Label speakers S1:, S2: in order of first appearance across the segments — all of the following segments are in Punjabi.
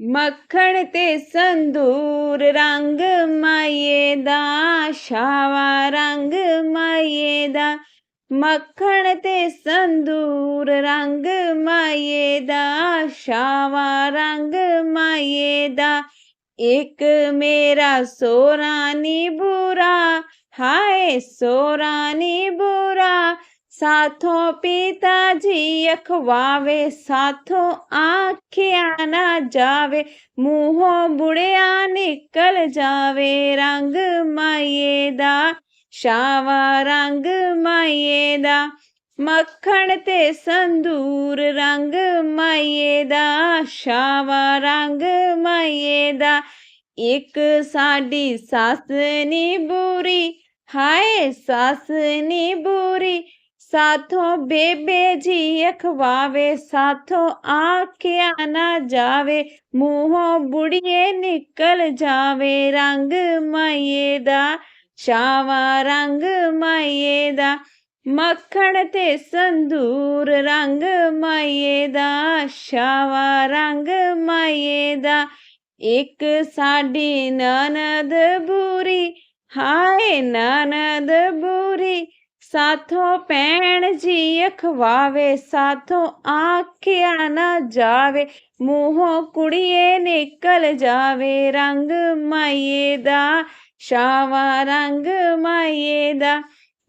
S1: ਮੱਖਣ ਤੇ ਸੰਦੂਰ ਰੰਗ ਮਾਏ ਦਾ ਸ਼ਾਵਾ ਰੰਗ ਮਾਏ ਦਾ ਮੱਖਣ ਤੇ ਸੰਦੂਰ ਰੰਗ ਮਾਏ ਦਾ ਸ਼ਾਵਾ ਰੰਗ ਮਾਏ ਦਾ ਇੱਕ ਮੇਰਾ ਸੋਰਾਨੀ ਬੁਰਾ ਹਾਏ ਸੋਰਾਨੀ ਬੁਰਾ ਸਾਥੋਂ ਪਿਤਾ ਜੀ ਅਖਵਾਵੇ, ਸਾਥੋਂ ਆਖਿਆ ਨਾ ਜਾਵੇ, ਮੂੰਹੋਂ ਬੁੜਿਆ ਨਿਕਲ ਜਾਵੇ, ਰੰਗ ਮਾਏ ਦਾ ਸ਼ਾਵਾ ਰੰਗ ਮਾਏ ਦਾ, ਮੱਖਣ ਤੇ ਸੰਦੂਰ ਰੰਗ ਮਾਈਏ ਦਾ ਸ਼ਾਵਾ ਰੰਗ ਮਾਈਏ ਦਾ, ਇੱਕ ਸਾਡੀ ਸੱਸ ਨੀ ਬੁਰੀ, ਹਾਏ ਸੱਸ ਨੀ ਬੁਰੀ ਸਾਥੋਂ ਬੇਬੇ ਜੀ ਅਖਵਾਵੇ, ਸਾਥੋਂ ਆਖਿਆ ਨਾ ਜਾਵੇ, ਮੂੰਹੋਂ ਬੁੜੀਏ ਨਿਕਲ ਜਾਵੇ, ਰੰਗ ਮਾਈਏ ਦਾ ਸ਼ਾਵਾ ਰੰਗ ਮਾਈਏ ਦਾ, ਮੱਖਣ ਤੇ ਸੰਦੂਰ ਰੰਗ ਮਾਈਏ ਦਾ ਸ਼ਾਵਾ ਰੰਗ ਮਾਈਏ ਦਾ, ਇੱਕ ਸਾਡੀ ਨਨਦ ਬੁਰੀ, ਹਾਏ ਨਨਦ ਬੁਰੀ ਸਾਥੋਂ ਪੈਣ ਜੀ ਅਖਵਾਵੇ, ਸਾਥੋਂ ਆਖਿਆ ਨਾ ਜਾਵੇ, ਮੂੰਹੋਂ ਕੁੜੀਏ ਨਿਕਲ ਜਾਵੇ, ਰੰਗ ਮਾਈਏ ਦਾ ਸ਼ਾਵਾ ਰੰਗ ਮਾਈਏ ਦਾ,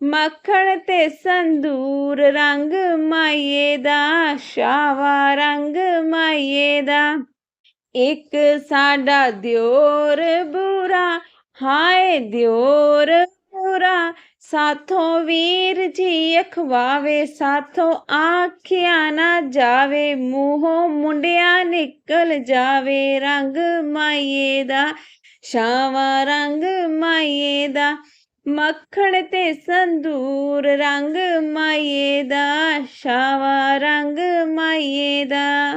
S1: ਮੱਖਣ ਤੇ ਸੰਦੂਰ ਰੰਗ ਮਾਈਏ ਦਾ ਸ਼ਾਵਾ ਰੰਗ ਮਾਈਏ ਦਾ। ਇੱਕ ਸਾਡਾ ਦਿਓਰ ਬੁਰਾ, ਹਾਏ ਦਿਓਰ ਸਾਥੋਂ ਵੀਰ ਜੀ ਅਖਵਾਵੇ, ਸਾਥੋਂ ਆਖਿਆ ਨਾ ਜਾਵੇ, ਮੂੰਹੋਂ ਮੁੰਡਿਆ ਨਿਕਲ ਜਾਵੇ, ਰੰਗ ਮਾਈਏ ਦਾ ਸ਼ਾਵਾ ਰੰਗ ਮਾਈਏ ਦਾ, ਮੱਖਣ ਤੇ ਸੰਦੂਰ ਰੰਗ ਮਾਈਏ ਦਾ ਸ਼ਾਵਾ ਰੰਗ ਮਾਈਏ ਦਾ।